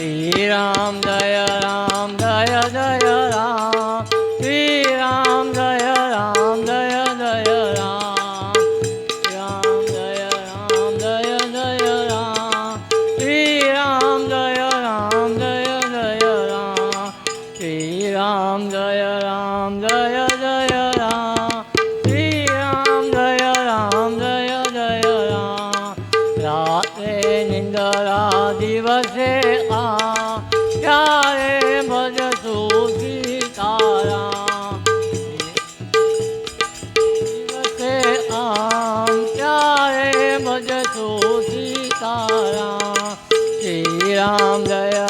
જય રામ શ્રી રામ. જય રામ, જય જય રામ. રામ જય રામ, જય જય રામ. શ્રી રામ જય રામ, જય જય રામ. શ્રી રામ જય રામ, જય જય રામ. શ્રી રામ જય રામ, જય જય રામ. રાતે દિવસે આ ત્યારે ભજતું સીતારામ દિવસે આમ ત્યારે ભજતું સીતારામ શ્રી રામ જય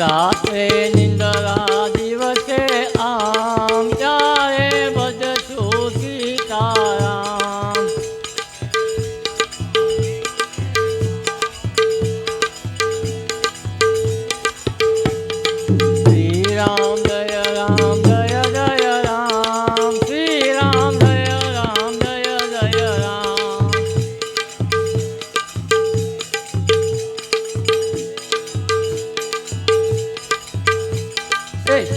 રાત્રે નિંદરા દિવસે આમ ત્યારે બધું સીતારામ શ્રી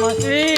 રામ